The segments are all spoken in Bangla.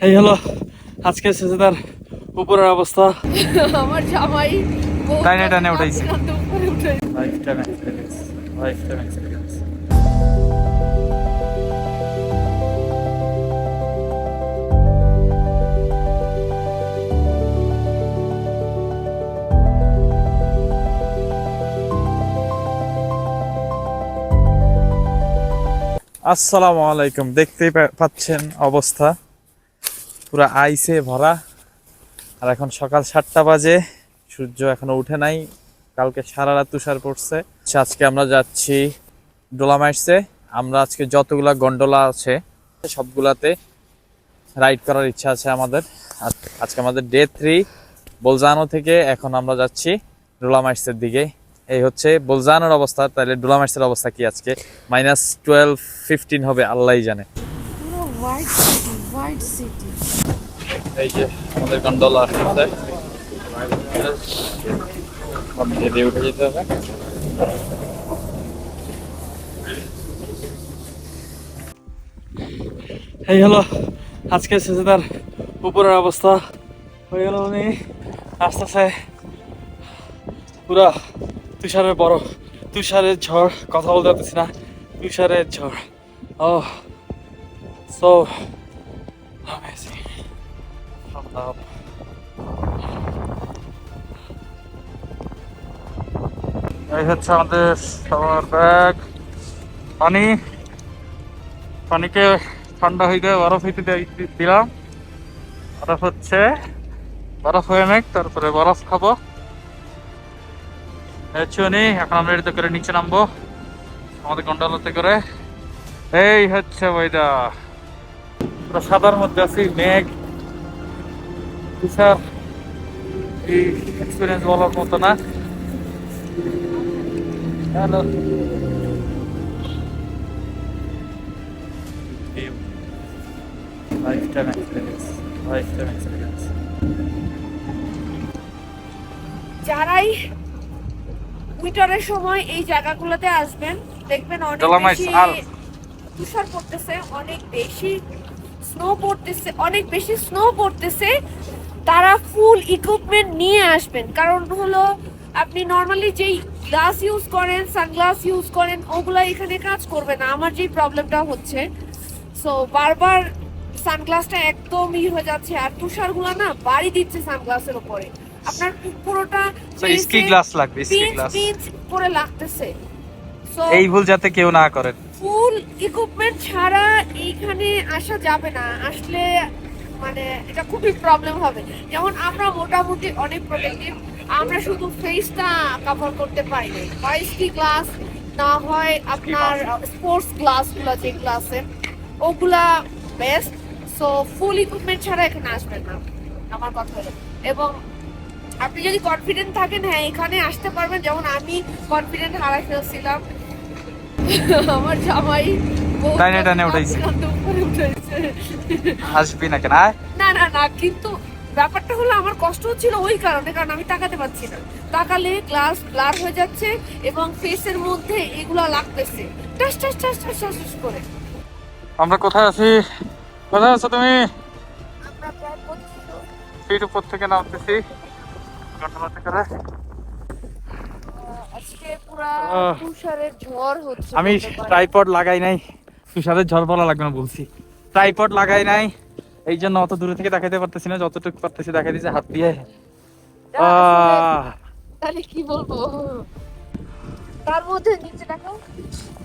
এই হলো আজকে সেজেদার উপরের অবস্থা। আমার জামাই বউ টাইনে টাইনে উঠাইছে। কাঁদতে উপরে উঠে life time experience life time experience আসসালামু আলাইকুম দেখতেই পা- পাচ্ছেন অবস্থা। পুরো আইসে ভরা। আর এখন সকাল সাতটা বাজে সূর্য এখনও উঠে নাই। কালকে সারা রাত তুষার পড়ছে। আচ্ছা, আজকে আমরা যাচ্ছি ডোলামাইটসে। আমরা আজকে যতগুলা গন্ডোলা আছে সবগুলাতে রাইড করার ইচ্ছা আছে আমাদের। আজকে আমাদের ডে থ্রি বোলজানো থেকে এখন আমরা যাচ্ছি ডোলামাইটসের দিকে। এই হচ্ছে বোলজানোর অবস্থা। তাহলে ডোলামাইটসের অবস্থা কি আজকে? মাইনাস টুয়েলভ ফিফটিন হবে আল্লাহই জানে। হোয়াইট সিটি এই যে আমাদের গন্ডোলা আসছে দিয়ে উঠে যেতে হবে। এই হলো আজকে সেজেদার উপরের অবস্থা। হয়ে গেল উনি আস্তে আস্তে পুরা তুষারের বরফ তুষারের ঝড়, কথা বলতে পারতেছি না, তুষারের ঝড়। ও সো amazing up. এই হচ্ছে আমাদের সবার ব্যাগ। পানি, পানিকে ঠান্ডা হয়ে হইতে বরফ হইতে দিলাম। বরফ হচ্ছে, বরফ হয়ে নেক তারপরে বরফ খাব। চুনি এখন আমরা এটাতে করে নিচে নামবো। আমাদের গন্ডালাতে করে। এই হচ্ছে পুরো সাদার মধ্যে আছি, মেঘ। তুষার এই এক্সপিরিয়েন্স বলার মতো না? Hello. Lifetime experience lifetime experience যারাই উইন্টারের সময় এই জায়গাগুলোতে আসবেন দেখবেন অনেক বেশি তুষার পড়তেছে অনেক বেশি স্নো পড়তেছে অনেক বেশি স্নো পড়তেছে। তারা ফুল ইকুইপমেন্ট নিয়ে আসবেন। কারণ হলো আপনি নর্মালি যেই গ্লাস ইউজ করেন সানগ্লাস ইউজ করেন ওগুলা এখানে কাজ করবে না। আমার যেই প্রবলেমটা হচ্ছে সো বারবার সানগ্লাসটা একদম ই হয়ে যাচ্ছে। আর তুষারগুলা না বাড়ি দিচ্ছে সানগ্লাসের উপরে। আপনার পুরোটা স্কি গ্লাস লাগবে স্কি গ্লাস করে লাগতেছে। সো এই ভুল যাতে কেউ না করেন। ফুল ইকুইপমেন্ট ছাড়া এইখানে আসা যাবে না। আসলে মানে এটা খুবই প্রবলেম হবে। যেমন আমরা মোটামুটি অনেক প্রোটেক্টিভ আমরা শুধু ফেসটা কভার করতে পারি হয় স্কি গ্লাস না হয় আপনার স্পোর্টস গ্লাসগুলো যে গ্লাসে ওগুলা বেস্ট সো ফুল ইকুইপমেন্ট ছাড়া এখানে আসবেন না। আমার কথা এবং আপনি যদি কনফিডেন্ট থাকেন হ্যাঁ এখানে আসতে পারবেন। যেমন আমি কনফিডেন্ট হারাই ফেলছিলাম। আমার জামাই বউ টাইনে টাইনে উঠাইছে। আসবি না কেন না না না কিন্তু ব্যাপারটা হলো আমার কষ্ট হচ্ছিল ওই কারণে কারণ আমি তাকাতে পারছি না। তাকালে গ্লাস ব্লার হয়ে যাচ্ছে এবং ফেসের মধ্যে এগুলা লাগতেছে। টাস টাস টাস টাস টাস টাস করে। আমরা কোথায় আছি? কোথায় আছো তুমি? আমরা ফিট উপর থেকে নামতেছি। গন্ডোলাতে করে আজকে তুষারের ঝড় হচ্ছে আমি ট্রাইপড লাগাই নাই। তুষারের ঝড় বলা লাগবে না বলছি। ট্রাইপড লাগাই নাই। এই জন্য অত দূরে থেকে দেখাইতে পারতেছি না যতটুকু পারতেছি দেখাই দিচ্ছে হাত দিয়ে। আহ, তাহলে কি বলব? তার মধ্যে নিচে দেখো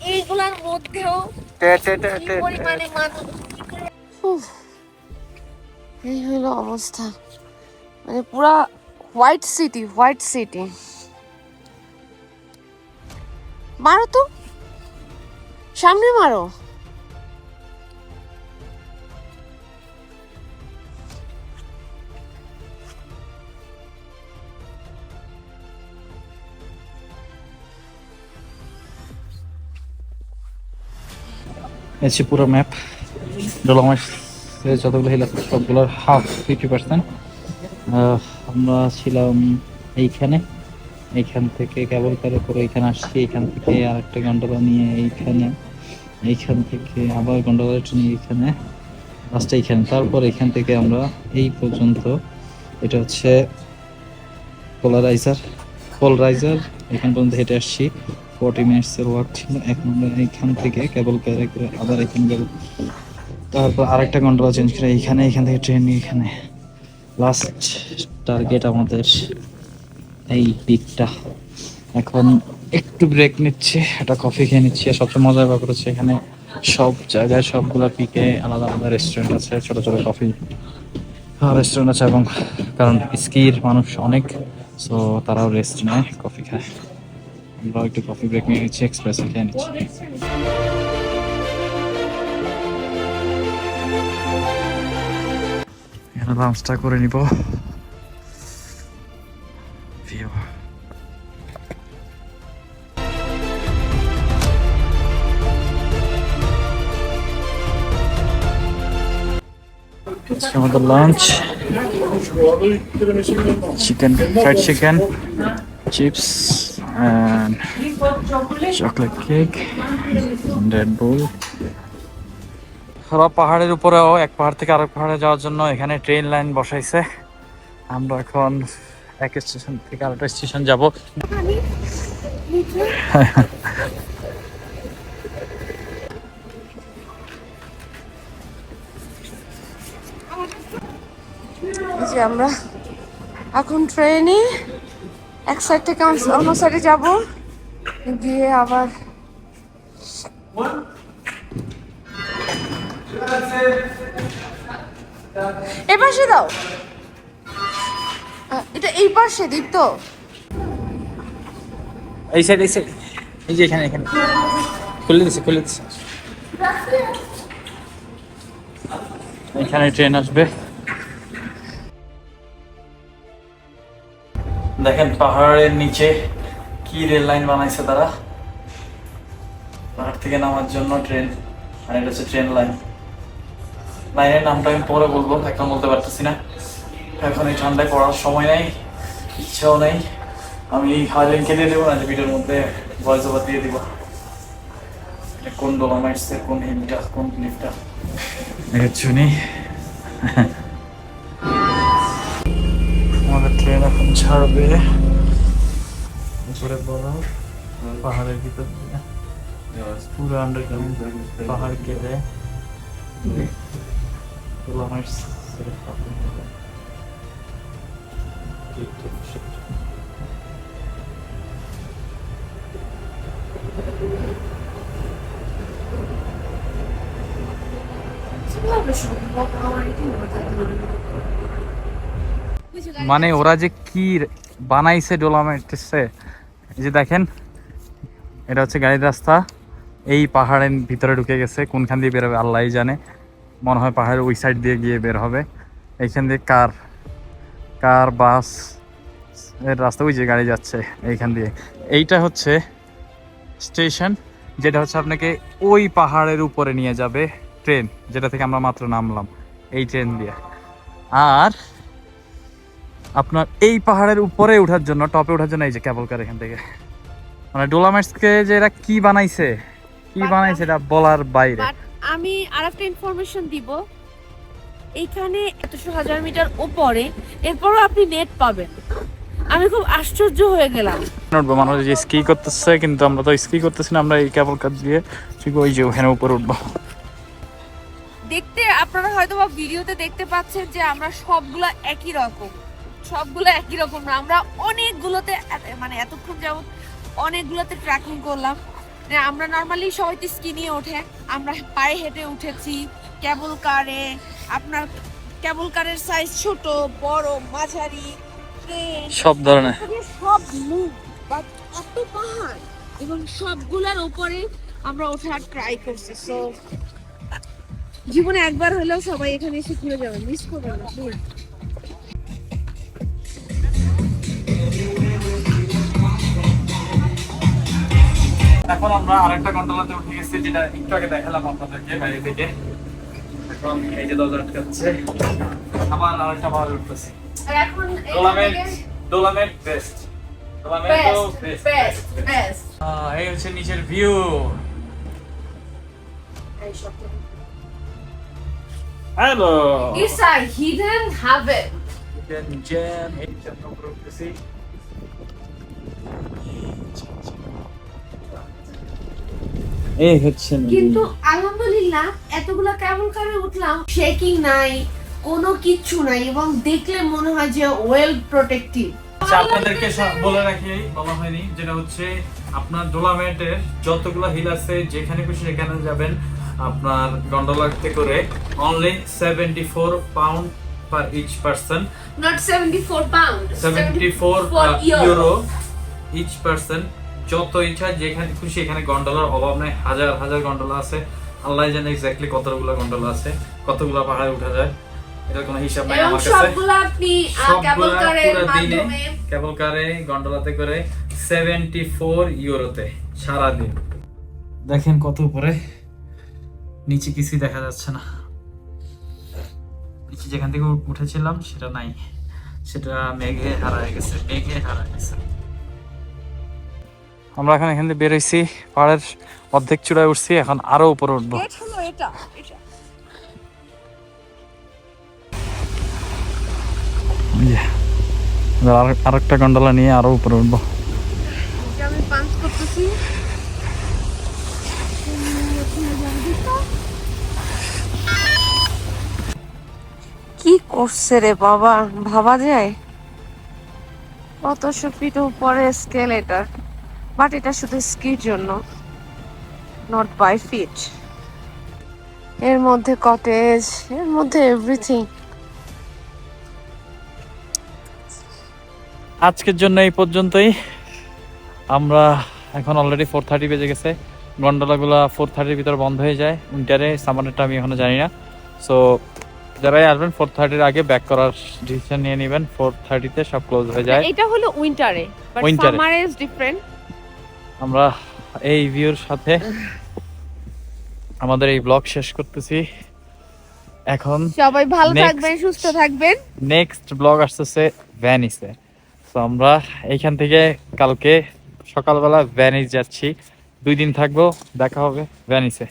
এইগুলার মধ্যেও টে, টে, টে, টে, টে। পরিমাণে মানুষ এই হলো অবস্থা। মানে পুরা হোয়াইট সিটি হোয়াইট সিটি। মারো তো। সামনে মারো। এসে পুরো ম্যাপ ডোলামাস যতগুলো হিল আছে সবগুলোর হাফ ফিফটি পার্সেন্ট আমরা ছিলাম এইখানে। এইখান থেকে কেবল কারে করে এইখানে আসছি এইখান থেকে আর একটা গন্ডোলা নিয়ে এইখানে, এইখান থেকে আবার গন্ডোলা নিয়ে এইখানে লাস্টে এইখানে। তারপর এখান থেকে আমরা এই পর্যন্ত, এটা হচ্ছে পোলারাইজার পোলারাইজার এখান পর্যন্ত হেঁটে আসছি। ফর্টি মিনিটসের ওয়ার্ক ছিল এখন আমরা এইখান থেকে কেবল ক্যারে করে আবার এখানে যাব। তারপর আরেকটা কন্ট্রোল চেঞ্জ করে এইখানে এখান থেকে ট্রেন এখানে। লাস্ট টার্গেট আমাদের এই পিকটা এখন একটু ব্রেক নিচ্ছে, একটা কফি খেয়ে নিচ্ছি, আর সবচেয়ে মজার ব্যাপার হচ্ছে এখানে সব জায়গায় সবগুলা পিকে আলাদা আলাদা রেস্টুরেন্ট আছে, ছোট ছোট কফি রেস্টুরেন্ট আছে এবং, কারণ স্কির মানুষ অনেক সো তারাও রেস্ট নেয় কফি খায়। আমরাও একটু কফি ব্রেক নিয়ে নিচ্ছি এক্সপ্রেসে খেয়ে নিচ্ছি এখানে লাঞ্চটা করে নিব ভিউ আজকে আমাদের lunch chicken fried chicken chips and chocolate cake Red Bull ওরা পাহাড়ের উপরেও এক পাহাড় থেকে আরেক পাহাড়ে যাওয়ার জন্য এখানে ট্রেন লাইন বসাইছে। আমরা এখন এক স্টেশন থেকে আরেকটা স্টেশন যাব। আমরা এখন ট্রেনে এক সাইড থেকে অন্য- অন্য সাইডে যাব। গিয়ে আবার এ পাশে দাও। এটা এই পাশে দীপ্ত। এই সাইড এই সাইড এই যে এখানে এখানে। খুলে দিছে খুলে দিছে। এখানে ট্রেন আসবে। দেখেন, পাহাড়ের নিচে কি রেল লাইন বানাইছে তারা? পাহাড় থেকে নামার জন্য ট্রেন, আর এটা হচ্ছে ট্রেন লাইন। লাইনের নামটা আমি পরে বলব, এখন বলতে পারতেছি না। এখন এই ঠান্ডায় পড়ার সময় নাই, ইচ্ছাও নেই। আমি এই হাইলাইন কেটে দেবো না যে ভিডিওর মধ্যে ভয়েস ওভার দিয়ে দিব। কোন ডোলামাইটসের কোন হিলটা কোন ক্লিপটা দেখাচ্ছি নি আমাদের ট্রেন এখন ছাড়বে। উপরে বড় পাহাড়ের ভিতর দিয়ে। পুরো আন্ডারগ্রাউন্ড পাহাড় কেটে। ডোলামাইটস মানে ওরা যে কি বানাইছে ডোলামাইটসে এই যে দেখেন, এটা হচ্ছে গাড়ির রাস্তা। এই পাহাড়ের ভিতরে ঢুকে গেছে, কোনখান দিয়ে বেরোবে আল্লাহই জানে। মনে হয় পাহাড়ের ওই সাইড দিয়ে গিয়ে বের হবে। এইখান দিয়ে কার কার বাসের রাস্তা, ওই যে গাড়ি যাচ্ছে এইখান দিয়ে। এইটা হচ্ছে স্টেশন, যেটা হচ্ছে আপনাকে ওই পাহাড়ের উপরে নিয়ে যাবে ট্রেন, যেটা থেকে আমরা মাত্র নামলাম, এই ট্রেন দিয়ে। আর আপনার এই পাহাড়ের উপরে ওঠার জন্য টপে ওঠার জন্য এই যে কেবল কার এখান থেকে। মানে ডোলামাইটসকে যে এরা কি বানাইছে? কি বানাইছে এটা বলার বাইরে। আমি আরেকটা ইনফরমেশন দিব। এইখানে এতশো হাজার মিটার উপরে এরপরও আপনি নেট পাবেন। আমি খুব আশ্চর্য হয়ে গেলাম। উঠবো মানুষ যে স্কি করতেছে কিন্তু আমরা তো স্কি করতেছি না আমরা এই কেবল কার দিয়ে ঠিক ওই যে ওখানে উপরে উঠবো। দেখতে আপনারা হয়তো ভিডিওতে দেখতে পাচ্ছেন যে আমরা সবগুলা একই রকম। সবগুলো একই রকম না। আমরা অনেকগুলোতে মানে এতক্ষণ যাবত অনেকগুলোতে ট্র্যাকিং করলাম। মানে আমরা নর্মালি সবাই তো স্কি নিয়ে ওঠে। আমরা পায়ে হেঁটে উঠেছি। কেবল কারে আপনার কেবল কারের সাইজ ছোট বড় মাঝারি সব ধরনের। সব মুখ বা এত পাহাড়। এবং সবগুলার উপরে আমরা ওঠার ট্রাই করছি। সো জীবনে একবার হলেও সবাই এখানে এসে ঘুরে যাবেন মিস করবেন না এখন আমরা আরেকটা কন্ট্রোলাতে উঠে গেছি যেটা একটু আগে দেখালাম আপনাদেরকে বাইরে থেকে। এখন এই যে দরজা আটকাচ্ছে আবার আরেকটা উঠতেছি। এখন Dolomite Dolomite best Dolomite best best best এই হচ্ছে নিচের view hello It's a hidden heaven. জন্য করতেছি এই হচ্ছে কিন্তু আলহামদুলিল্লাহ এতগুলা কেমন করে উঠলাম শেকিং নাই কোনো কিচ্ছু নাই এবং দেখলে মনে হয় যে ওয়েল প্রোটেক্টিভ আচ্ছা আপনাদেরকে বলে রাখি বলা হয়নি যেটা হচ্ছে আপনার ডোলামেটের যতগুলো হিল আছে যেখানে খুশি সেখানে যাবেন। আপনার গন্ডোলাতে করে only seventy four pound per each person not 74 pound seventy four euro. Euro each person যত ইচ্ছা যেখানে খুশি এখানে গন্ডোলার অভাব নাই। হাজার হাজার গন্ডলা আছে। আল্লাহ জানে এক্স্যাক্টলি কতগুলো গন্ডোলা আছে কতগুলো পাহাড়ে উঠা যায়। এটা কোনো হিসাব নাই আমার কাছে। সবগুলো আপনি কেবল কারের মাধ্যমে কেবল কারে গন্ডোলাতে করে সেভেন্টি ফোর ইউরোতে সারাদিন। দেখেন কত উপরে। নিচে কিছুই দেখা যাচ্ছে না। নিচে যেখান থেকে উঠেছিলাম সেটা নাই। সেটা মেঘে হারায় গেছে মেঘে হারায় গেছে। আমরা এখন এখান থেকে বেরোইছি পাহাড়ের অর্ধেক চূড়ায় উঠছি এখন আরও উপরে উঠবো। আর একটা গন্ডোলা নিয়ে আরও উপরে উঠবো। কি করছে রে বাবা? ভাবা যায়? কতশো ফিট উপরে স্কেল এটা বাট এটা শুধু স্কির জন্য নট বাই ফিট এর মধ্যে কটেজ এর মধ্যে এভরিথিং আজকের জন্য এই পর্যন্তই। আমরা এখন অলরেডি ফোর থার্টি বেজে গেছে। গন্ডোলাগুলো ফোর থার্টির ভিতরে বন্ধ হয়ে যায়। উইন্টারে সামারেরটা আমি এখনও জানি না। সো যারাই আসবেন ফোর থার্টির আগে ব্যাক করার ডিসিশন নিয়ে নেবেন। ফোর থার্টিতে সব ক্লোজ হয়ে যায়। এটা হলো উইন্টারে বাট Winter-এ। ইজ ডিফারেন্ট আমরা এই ভিউর সাথে আমাদের এই ব্লগ শেষ করতেছি। এখন সবাই ভালো থাকবেন সুস্থ থাকবেন। নেক্সট ব্লগ আসতেছে ভ্যানিসে তো আমরা এইখান থেকে কালকে সকালবেলা ভ্যানিস যাচ্ছি। দুই দিন থাকব দেখা হবে ভ্যানিসে